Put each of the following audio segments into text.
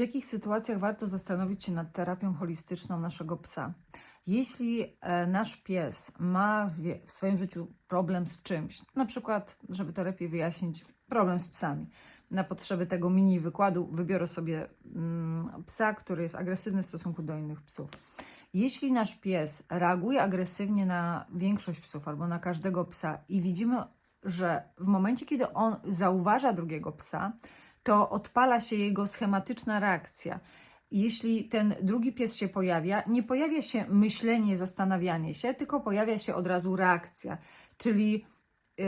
W jakich sytuacjach warto zastanowić się nad terapią holistyczną naszego psa? Jeśli e, nasz pies ma w, swoim życiu problem z czymś, na przykład, żeby to lepiej wyjaśnić, problem z psami. Na potrzeby tego mini wykładu wybiorę sobie mm, psa, który jest agresywny w stosunku do innych psów. Jeśli nasz pies reaguje agresywnie na większość psów albo na każdego psa i widzimy, że w momencie, kiedy on zauważa drugiego psa, to odpala się jego schematyczna reakcja. Jeśli ten drugi pies się pojawia, nie pojawia się myślenie, zastanawianie się, tylko pojawia się od razu reakcja, czyli y,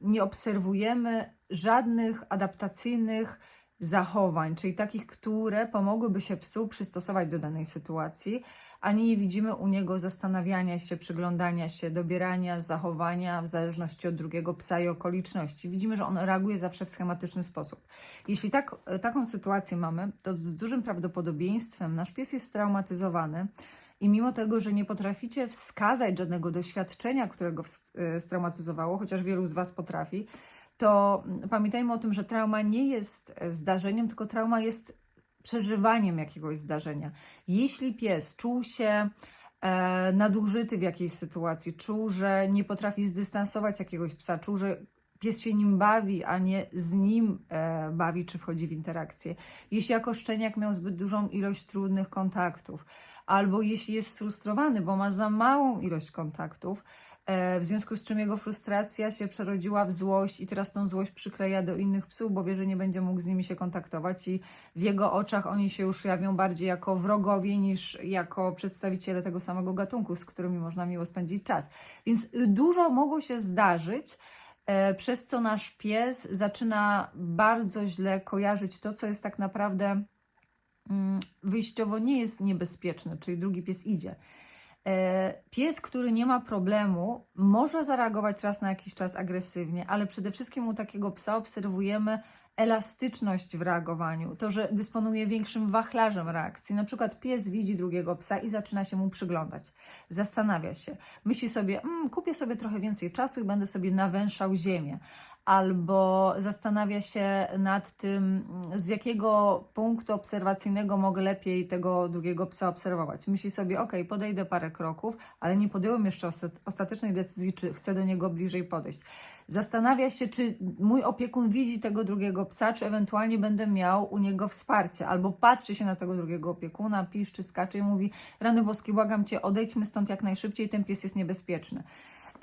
nie obserwujemy żadnych adaptacyjnych zachowań, czyli takich, które pomogłyby się psu przystosować do danej sytuacji, ani nie widzimy u niego zastanawiania się, przyglądania się, dobierania zachowania w zależności od drugiego psa i okoliczności. Widzimy, że on reaguje zawsze w schematyczny sposób. Jeśli tak, taką sytuację mamy, to z dużym prawdopodobieństwem nasz pies jest straumatyzowany. I mimo tego, że nie potraficie wskazać żadnego doświadczenia, którego e, straumatyzowało, chociaż wielu z Was potrafi, to pamiętajmy o tym, że trauma nie jest e, zdarzeniem, tylko trauma jest przeżywaniem jakiegoś zdarzenia. Jeśli pies czuł się e, nadużyty w jakiejś sytuacji, czuł, że nie potrafi zdystansować jakiegoś psa, czuł, że pies się nim bawi, a nie z nim e, bawi, czy wchodzi w interakcję. Jeśli jako szczeniak miał zbyt dużą ilość trudnych kontaktów, albo jeśli jest sfrustrowany, bo ma za małą ilość kontaktów, e, w związku z czym jego frustracja się przerodziła w złość i teraz tą złość przykleja do innych psów, bo wie, że nie będzie mógł z nimi się kontaktować i w jego oczach oni się już jawią bardziej jako wrogowie niż jako przedstawiciele tego samego gatunku, z którymi można miło spędzić czas. Więc y, dużo mogło się zdarzyć, przez co nasz pies zaczyna bardzo źle kojarzyć to, co jest tak naprawdę mm, wyjściowo nie jest niebezpieczne, czyli drugi pies idzie. E, Pies, który nie ma problemu, może zareagować raz na jakiś czas agresywnie, ale przede wszystkim u takiego psa obserwujemy elastyczność w reagowaniu, to, że dysponuje większym wachlarzem reakcji. Na przykład pies widzi drugiego psa i zaczyna się mu przyglądać, zastanawia się, myśli sobie, mm, kupię sobie trochę więcej czasu i będę sobie nawęszał ziemię. Albo zastanawia się nad tym, z jakiego punktu obserwacyjnego mogę lepiej tego drugiego psa obserwować. Myśli sobie, ok, podejdę parę kroków, ale nie podjąłem jeszcze ostat- ostatecznej decyzji, czy chcę do niego bliżej podejść. Zastanawia się, czy mój opiekun widzi tego drugiego psa, czy ewentualnie będę miał u niego wsparcie. Albo patrzy się na tego drugiego opiekuna, piszczy, skacze i mówi: Rany boskie, błagam cię, odejdźmy stąd jak najszybciej, ten pies jest niebezpieczny.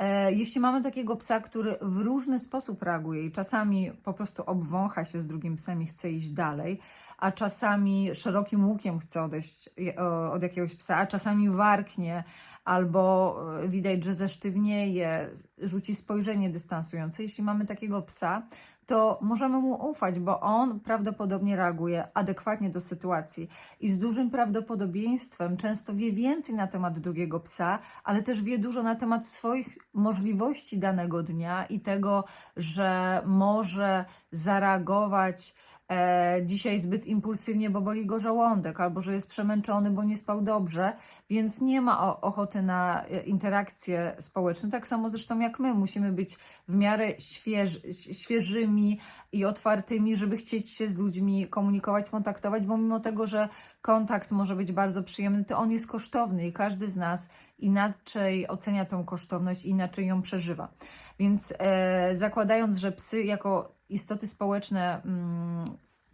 E, Jeśli mamy takiego psa, który w różny sposób reaguje i czasami po prostu obwącha się z drugim psem i chce iść dalej, a czasami szerokim łukiem chce odejść e, od jakiegoś psa, a czasami warknie, albo e, widać, że zesztywnieje, rzuci spojrzenie dystansujące. Jeśli mamy takiego psa, to możemy mu ufać, bo on prawdopodobnie reaguje adekwatnie do sytuacji i z dużym prawdopodobieństwem często wie więcej na temat drugiego psa, ale też wie dużo na temat swoich możliwości danego dnia i tego, że może zareagować dzisiaj zbyt impulsywnie, bo boli go żołądek, albo że jest przemęczony, bo nie spał dobrze, więc nie ma ochoty na e, interakcje społeczne. Tak samo zresztą jak my, musimy być w miarę śwież, świeżymi i otwartymi, żeby chcieć się z ludźmi komunikować, kontaktować, bo mimo tego, że kontakt może być bardzo przyjemny, to on jest kosztowny i każdy z nas inaczej ocenia tą kosztowność inaczej ją przeżywa. Więc e, zakładając, że psy jako istoty społeczne mm,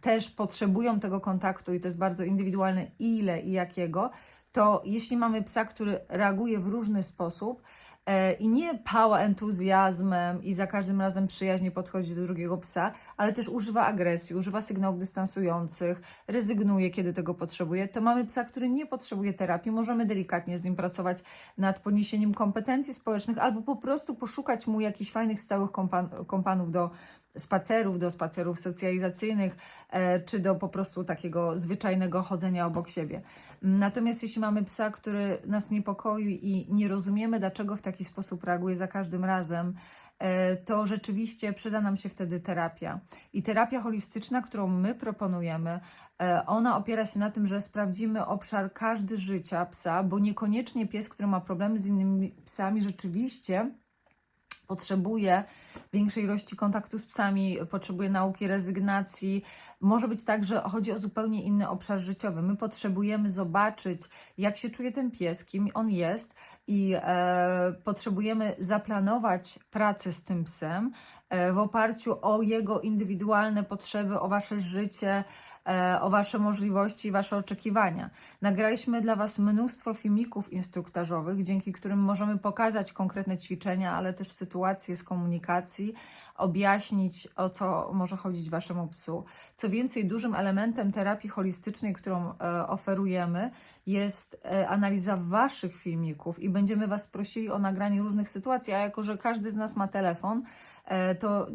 też potrzebują tego kontaktu i to jest bardzo indywidualne, ile i jakiego, to jeśli mamy psa, który reaguje w różny sposób e, i nie pała entuzjazmem i za każdym razem przyjaźnie podchodzi do drugiego psa, ale też używa agresji, używa sygnałów dystansujących, rezygnuje, kiedy tego potrzebuje, to mamy psa, który nie potrzebuje terapii, możemy delikatnie z nim pracować nad podniesieniem kompetencji społecznych albo po prostu poszukać mu jakichś fajnych, stałych kompan- kompanów do spacerów, do spacerów socjalizacyjnych, e, czy do po prostu takiego zwyczajnego chodzenia obok siebie. Natomiast jeśli mamy psa, który nas niepokoi i nie rozumiemy, dlaczego w taki sposób reaguje za każdym razem, e, to rzeczywiście przyda nam się wtedy terapia. I terapia holistyczna, którą my proponujemy, e, ona opiera się na tym, że sprawdzimy obszar każdy życia psa, bo niekoniecznie pies, który ma problemy z innymi psami, rzeczywiście potrzebuje większej ilości kontaktu z psami, potrzebuje nauki rezygnacji. Może być tak, że chodzi o zupełnie inny obszar życiowy. My potrzebujemy zobaczyć, jak się czuje ten pies, kim on jest i e, potrzebujemy zaplanować pracę z tym psem e, w oparciu o jego indywidualne potrzeby, o wasze życie, o Wasze możliwości i Wasze oczekiwania. Nagraliśmy dla Was mnóstwo filmików instruktażowych, dzięki którym możemy pokazać konkretne ćwiczenia, ale też sytuacje z komunikacji, objaśnić o co może chodzić Waszemu psu. Co więcej, dużym elementem terapii holistycznej, którą e, oferujemy, jest e, analiza Waszych filmików i będziemy Was prosili o nagranie różnych sytuacji, a jako, że każdy z nas ma telefon, e, to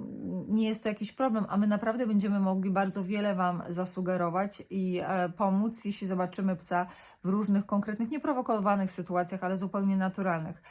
nie jest to jakiś problem, a my naprawdę będziemy mogli bardzo wiele Wam zasugerować i e, pomóc, jeśli zobaczymy psa w różnych konkretnych, nieprowokowanych sytuacjach, ale zupełnie naturalnych.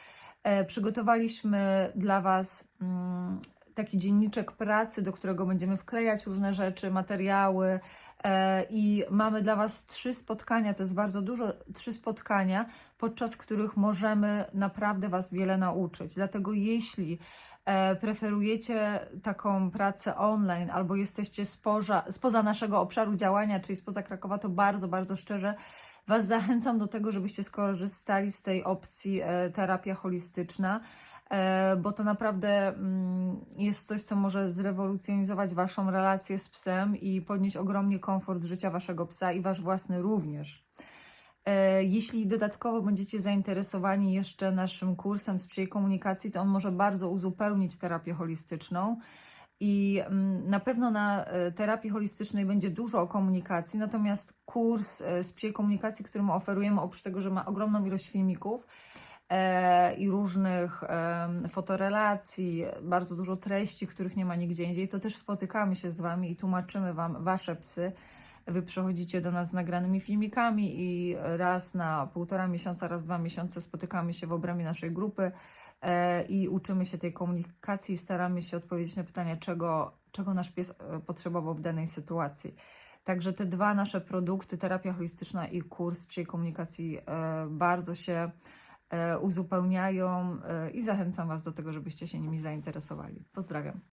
E, Przygotowaliśmy dla Was mm, taki dzienniczek pracy, do którego będziemy wklejać różne rzeczy, materiały. e, I mamy dla Was trzy spotkania, to jest bardzo dużo, trzy spotkania, podczas których możemy naprawdę Was wiele nauczyć. Dlatego jeśli e, preferujecie taką pracę online albo jesteście spoza, spoza naszego obszaru działania, czyli spoza Krakowa, to bardzo, bardzo szczerze Was zachęcam do tego, żebyście skorzystali z tej opcji e, terapia holistyczna, e, bo to naprawdę mm, jest coś, co może zrewolucjonizować Waszą relację z psem i podnieść ogromnie komfort życia Waszego psa i Wasz własny również. E, Jeśli dodatkowo będziecie zainteresowani jeszcze naszym kursem psiej komunikacji, to on może bardzo uzupełnić terapię holistyczną. I mm, na pewno na e, terapii holistycznej będzie dużo o komunikacji, natomiast kurs e, psiej komunikacji, który my oferujemy, oprócz tego, że ma ogromną ilość filmików i różnych fotorelacji, bardzo dużo treści, których nie ma nigdzie indziej, to też spotykamy się z Wami i tłumaczymy Wam Wasze psy. Wy przychodzicie do nas z nagranymi filmikami i raz na półtora miesiąca, raz dwa miesiące spotykamy się w obrębie naszej grupy e, i uczymy się tej komunikacji staramy się odpowiedzieć na pytania, czego, czego nasz pies e, potrzebował w danej sytuacji. Także te dwa nasze produkty, terapia holistyczna i kurs psiej komunikacji, e, bardzo się uzupełniają i zachęcam Was do tego, żebyście się nimi zainteresowali. Pozdrawiam.